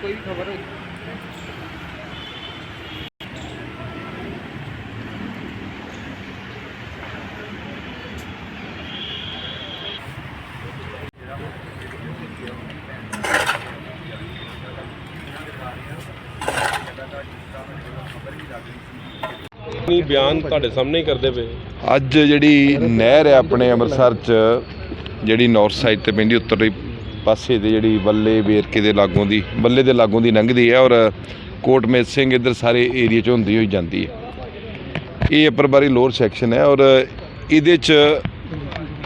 ਕੋਈ ਵੀ ਖਬਰ ਨਹੀਂ ਬਿਆਨ ਤੁਹਾਡੇ ਸਾਹਮਣੇ ਹੀ ਕਰਦੇ ਪਏ? ਅੱਜ ਜਿਹੜੀ ਨਹਿਰ ਹੈ ਆਪਣੇ ਅੰਮ੍ਰਿਤਸਰ 'ਚ ਜਿਹੜੀ ਨਾਰਥ ਸਾਈਡ ਤੇ ਪੈਂਦੀ ਉੱਤਰੀ ਪਾਸੇ ਤੇ ਜਿਹੜੀ ਬੱਲੇ ਵੇਰਕੇ ਦੇ ਲਾਗੋਂ ਦੀ, ਬੱਲੇ ਦੇ ਲਾਗੋਂ ਦੀ ਲੰਘਦੀ ਹੈ ਔਰ ਕੋਟਮੇਤ ਸਿੰਘ ਇੱਧਰ ਸਾਰੇ ਏਰੀਆ 'ਚ ਹੁੰਦੀ ਹੋਈ ਜਾਂਦੀ ਹੈ। ਇਹ ਅੱਪਰ ਬਾਰੀ ਲੋਅਰ ਸੈਕਸ਼ਨ ਹੈ ਔਰ ਇਹਦੇ 'ਚ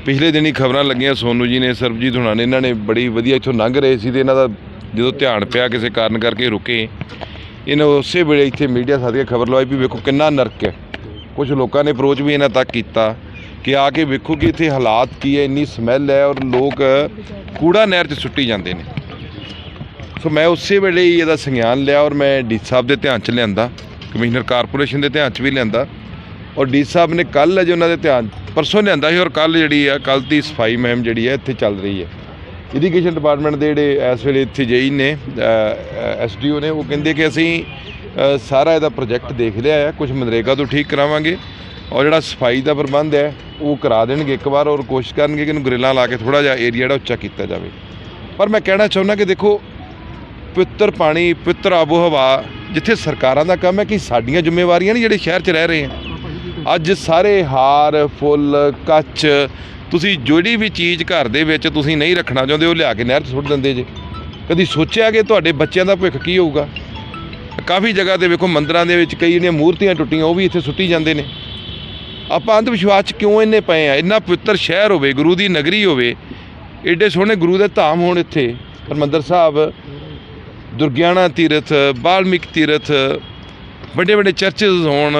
ਪਿਛਲੇ ਦਿਨੀ ਖਬਰਾਂ ਲੱਗੀਆਂ ਸੋਨੂ ਜੀ ਨੇ, ਸਰਬਜੀਤ ਹੁਣਾਂ ਨੇ, ਇਹਨਾਂ ਨੇ ਬੜੀ ਵਧੀਆ ਇੱਥੋਂ ਲੰਘ ਰਹੇ ਸੀ ਤੇ ਇਹਨਾਂ ਦਾ ਜਦੋਂ ਧਿਆਨ ਪਿਆ ਕਿਸੇ ਕਾਰਨ ਕਰਕੇ ਰੁਕੇ, ਇਹਨਾਂ ਉਸੇ ਵੇਲੇ ਇੱਥੇ ਮੀਡੀਆ ਸਾਡੀਆਂ ਖਬਰ ਲਵਾਈ ਵੀ ਵੇਖੋ ਕਿੰਨਾ ਨਰਕ ਹੈ। ਕੁਝ ਲੋਕਾਂ ਨੇ ਅਪਰੋਚ ਵੀ ਇਹਨਾਂ ਤੱਕ ਕੀਤਾ। ਕਿ ਆ ਕੇ ਵੇਖੋ ਕਿ ਇੱਥੇ ਹਾਲਾਤ ਕੀ ਹੈ, ਇੰਨੀ ਸਮੈਲ ਹੈ ਔਰ ਲੋਕ ਕੂੜਾ ਨਹਿਰ 'ਚ ਸੁੱਟੀ ਜਾਂਦੇ ਨੇ। ਸੋ ਮੈਂ ਉਸੇ ਵੇਲੇ ਹੀ ਇਹਦਾ ਸੰਗਿਆਨ ਲਿਆ ਔਰ ਮੈਂ ਡੀ ਸਾਹਿਬ ਦੇ ਧਿਆਨ 'ਚ ਲਿਆਂਦਾ, ਕਮਿਸ਼ਨਰ ਕਾਰਪੋਰੇਸ਼ਨ ਦੇ ਧਿਆਨ 'ਚ ਵੀ ਲਿਆਂਦਾ। ਔਰ ਡੀ ਸਾਹਿਬ ਨੇ ਕੱਲ ਅਜੇ ਉਹਨਾਂ ਦੇ ਧਿਆਨ ਪਰਸੋਂ ਲਿਆਂਦਾ ਸੀ ਔਰ ਕੱਲ ਜਿਹੜੀ ਆ ਕੱਲ ਦੀ ਸਫ਼ਾਈ ਮੁਹਿੰਮ ਜਿਹੜੀ ਹੈ, ਇੱਥੇ ਚੱਲ ਰਹੀ ਹੈ। ਇਰੀਗੇਸ਼ਨ ਡਿਪਾਰਟਮੈਂਟ ਦੇ ਜਿਹੜੇ ਇਸ ਵੇਲੇ ਇੱਥੇ ਜਈ ਨੇ ਐਸਡੀਓ ਨੇ, ਉਹ ਕਹਿੰਦੇ ਕਿ ਅਸੀਂ ਸਾਰਾ ਇਹਦਾ ਪ੍ਰੋਜੈਕਟ ਦੇਖ ਲਿਆ ਹੈ ਕੁਝ ਮਨਰੇਗਾ ਤੋਂ ਠੀਕ ਕਰਾਵਾਂਗੇ। ਔਰ ਜਿਹੜਾ ਸਫ਼ਾਈ ਦਾ ਪ੍ਰਬੰਧ ਹੈ, ਉਹ ਕਰਾ ਦੇਣਗੇ ਇੱਕ ਵਾਰ ਔਰ ਕੋਸ਼ਿਸ਼ ਕਰਨਗੇ ਕਿ ਇਹਨੂੰ ਗ੍ਰਿਲਾਂ ਲਾ ਕੇ ਥੋੜਾ ਜਿਹਾ ਏਰੀਆ ਜਿਹੜਾ ਉੱਚਾ ਕੀਤਾ ਜਾਵੇ। ਪਰ ਮੈਂ ਕਹਿਣਾ ਚਾਹੁੰਦਾ ਕਿ ਦੇਖੋ, ਪਵਿੱਤਰ ਪਾਣੀ, ਪਵਿੱਤਰ ਆਬੋ ਹਵਾ ਜਿੱਥੇ ਸਰਕਾਰਾਂ ਦਾ ਕੰਮ ਹੈ ਕਿ ਸਾਡੀਆਂ ਜ਼ਿੰਮੇਵਾਰੀਆਂ ਨਹੀਂ ਜਿਹੜੇ ਸ਼ਹਿਰ 'ਚ ਰਹਿ ਰਹੇ ਆ ਅੱਜ ਸਾਰੇ ਹਾਰ, ਫੁੱਲ, ਕੱਚ, ਤੁਸੀਂ ਜਿਹੜੀ ਵੀ ਚੀਜ਼ ਘਰ ਦੇ ਵਿੱਚ ਤੁਸੀਂ ਨਹੀਂ ਰੱਖਣਾ ਚਾਹੁੰਦੇ, ਉਹ ਲਿਆ ਕੇ ਨਹਿਰ 'ਚ ਸੁੱਟ ਦਿੰਦੇ ਜੇ। ਕਦੀ ਸੋਚਿਆ ਕਿ ਤੁਹਾਡੇ ਬੱਚਿਆਂ ਦਾ ਭਵਿੱਖ ਕੀ ਹੋਊਗਾ? ਕਾਫੀ ਜਗ੍ਹਾ ਤੇ ਵੇਖੋ ਮੰਦਰਾਂ ਦੇ ਵਿੱਚ ਕਈ ਜਿਹੜੀਆਂ ਮੂਰਤੀਆਂ ਟੁੱਟੀਆਂ, ਉਹ ਵੀ ਇੱਥੇ ਸੁੱਟੀ ਜਾਂਦੇ ਨੇ। ਆਪਾਂ ਅੰਧ ਵਿਸ਼ਵਾਸ 'ਚ ਕਿਉਂ ਇੰਨੇ ਪਏ ਆ? ਇੰਨਾ ਪਵਿੱਤਰ ਸ਼ਹਿਰ ਹੋਵੇ, ਗੁਰੂ ਦੀ ਨਗਰੀ ਹੋਵੇ, ਏਡੇ ਸੋਹਣੇ ਗੁਰੂ ਦੇ ਧਾਮ ਹੋਣ ਇੱਥੇ। ਹਰਿਮੰਦਰ ਸਾਹਿਬ, ਦੁਰਗਿਆਣਾ ਤੀਰਥ, ਬਾਲਮਿਕ ਤੀਰਥ, ਵੱਡੇ ਵੱਡੇ ਚਰਚਸ ਹੋਣ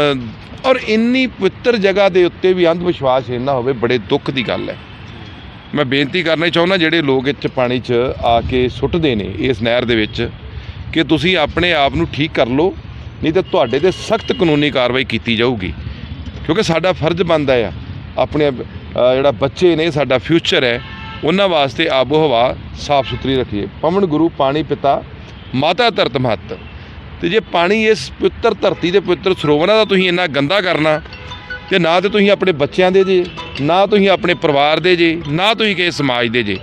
ਔਰ ਇੰਨੀ ਪਵਿੱਤਰ ਜਗ੍ਹਾ ਦੇ ਉੱਤੇ ਵੀ ਅੰਧ ਵਿਸ਼ਵਾਸ ਇੰਨਾ ਹੋਵੇ, ਬੜੇ ਦੁੱਖ ਦੀ ਗੱਲ ਹੈ। ਮੈਂ ਬੇਨਤੀ ਕਰਨਾ ਚਾਹੁੰਦਾ, ਜਿਹੜੇ ਲੋਕ ਇੱਥੇ ਪਾਣੀ 'ਚ ਆ ਕੇ ਸੁੱਟਦੇ ਨੇ ਇਸ ਨਹਿਰ ਦੇ ਵਿੱਚ, ਕਿ ਤੁਸੀਂ ਆਪਣੇ ਆਪ ਨੂੰ ਠੀਕ ਕਰ ਲਓ, ਨਹੀਂ ਤਾਂ ਤੁਹਾਡੇ ਤੇ ਸਖਤ ਕਾਨੂੰਨੀ ਕਾਰਵਾਈ ਕੀਤੀ ਜਾਊਗੀ। ਕਿਉਂਕਿ ਸਾਡਾ ਫਰਜ਼ ਬਣਦਾ ਆ, ਆਪਣੇ ਜਿਹੜਾ ਬੱਚੇ ਨੇ, ਸਾਡਾ ਫਿਊਚਰ ਹੈ, ਉਹਨਾਂ ਵਾਸਤੇ ਆਬੋ ਹਵਾ ਸਾਫ਼ ਸੁਥਰੀ ਰੱਖੀਏ। ਪਵਨ ਗੁਰੂ, ਪਾਣੀ ਪਿਤਾ, ਮਾਤਾ ਧਰਤ ਮਹੱਤ। ਤੇ ਜੇ ਪਾਣੀ ਇਸ ਪਵਿੱਤਰ ਧਰਤੀ ਦੇ ਪਵਿੱਤਰ ਸਰੋਵਰਾਂ ਦਾ ਤੁਸੀਂ ਇੰਨਾ ਗੰਦਾ ਕਰਨਾ, ਤੇ ਨਾ ਤੇ ਤੁਸੀਂ ਆਪਣੇ ਬੱਚਿਆਂ ਦੇ ਜੇ, ਨਾ ਤੁਸੀਂ ਆਪਣੇ ਪਰਿਵਾਰ ਦੇ ਜੇ, ਨਾ ਤੁਸੀਂ ਕਿਸੇ ਸਮਾਜ ਦੇ ਜੇ।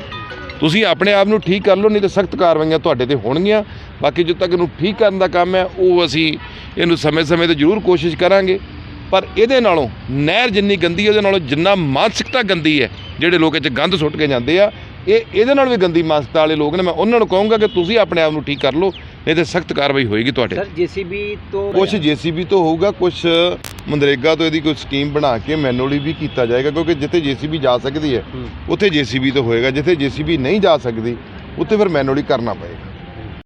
ਤੁਸੀਂ ਆਪਣੇ ਆਪ ਨੂੰ ਠੀਕ ਕਰ ਲਓ, ਨਹੀਂ ਤਾਂ ਸਖਤ ਕਾਰਵਾਈਆਂ ਤੁਹਾਡੇ ਤੇ ਹੋਣਗੀਆਂ। ਬਾਕੀ ਜਦੋਂ ਤੱਕ ਇਹਨੂੰ ਠੀਕ ਕਰਨ ਦਾ ਕੰਮ ਹੈ, ਉਹ ਅਸੀਂ ਇਹਨੂੰ ਸਮੇਂ-ਸਮੇਂ ਤੇ ਜ਼ਰੂਰ ਕੋਸ਼ਿਸ਼ ਕਰਾਂਗੇ। ਪਰ ਇਹਦੇ ਨਾਲੋਂ ਨਹਿਰ ਜਿੰਨੀ ਗੰਦੀ ਹੈ ਉਹਦੇ ਨਾਲੋਂ ਜਿੰਨਾ ਮਾਨਸਿਕਤਾ ਗੰਦੀ ਹੈ ਜਿਹੜੇ ਲੋਕ ਇਹ 'ਚ ਗੰਦ ਸੁੱਟ ਕੇ ਜਾਂਦੇ ਆ ਇਹ ਇਹਦੇ ਨਾਲ ਵੀ ਗੰਦੀ ਮਾਨਸਿਕਤਾ ਵਾਲੇ ਲੋਕ ਨੇ ਮੈਂ ਉਹਨਾਂ ਨੂੰ ਕਹੂੰਗਾ ਕਿ ਤੁਸੀਂ ਆਪਣੇ ਆਪ ਨੂੰ ਠੀਕ ਕਰ ਲਓ ਨਹੀਂ ਤੇ ਸਖਤ ਕਾਰਵਾਈ ਹੋਏਗੀ ਤੁਹਾਡੇ। ਸਰ ਜੀਸੀਬੀ ਤੋਂ ਕੁਝ ਜੀਸੀਬੀ ਤੋਂ ਹੋਊਗਾ ਕੁਝ ਮਨਰੇਗਾ ਤੋਂ ਇਹਦੀ ਕੋਈ ਸਕੀਮ ਬਣਾ ਕੇ ਮੈਨੂਅਲੀ ਵੀ ਕੀਤਾ ਜਾਏਗਾ ਕਿਉਂਕਿ ਜਿੱਥੇ ਜੀਸੀਬੀ ਜਾ ਸਕਦੀ ਹੈ ਹੂੰ। ਉੱਥੇ ਜੀਸੀਬੀ ਤੋਂ ਹੋਏਗਾ ਜਿੱਥੇ ਜੀਸੀਬੀ ਨਹੀਂ ਜਾ ਸਕਦੀ ਉੱਥੇ ਫਿਰ ਮੈਨੂਅਲੀ ਕਰਨਾ ਪਏਗਾ